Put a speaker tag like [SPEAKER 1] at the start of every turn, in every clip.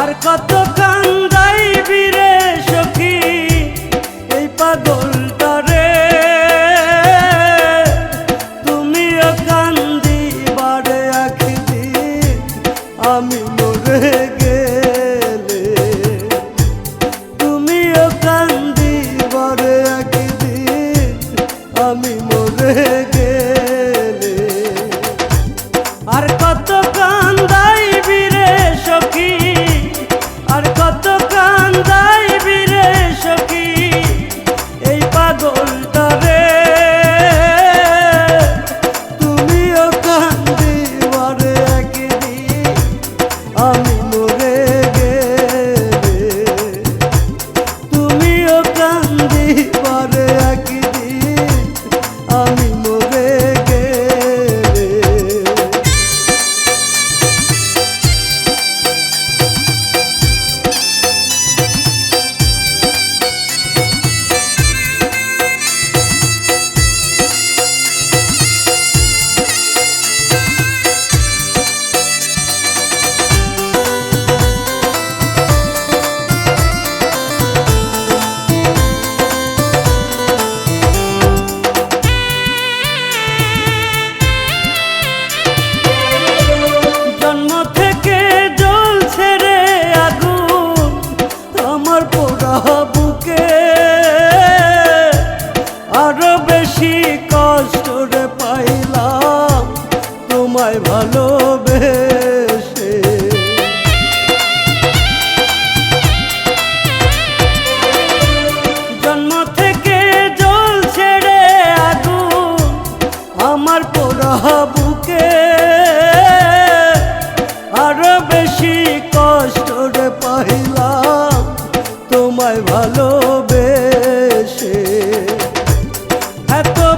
[SPEAKER 1] আর কত কান্দাই বীরে সখী? এই পাগল a todos.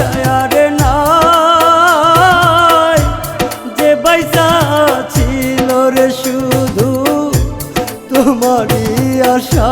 [SPEAKER 1] যায়ারে নাই। যে বাইসা ছিল রে শুধু তোমারই আশা।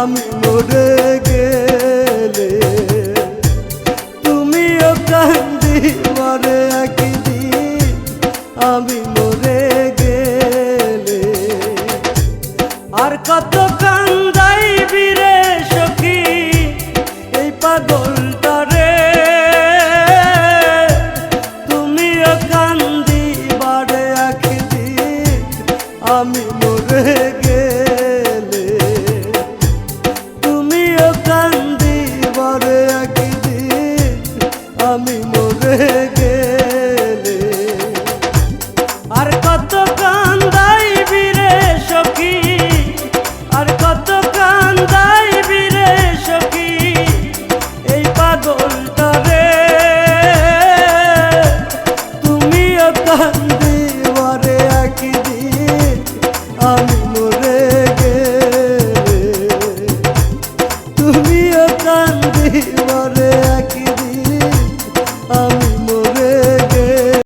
[SPEAKER 1] আমি মরে গেলে তুমিও কান্দি মরে একদিন। আমি মরে গেলে আর কত কান্দাই বীরে সখী, এই পাগল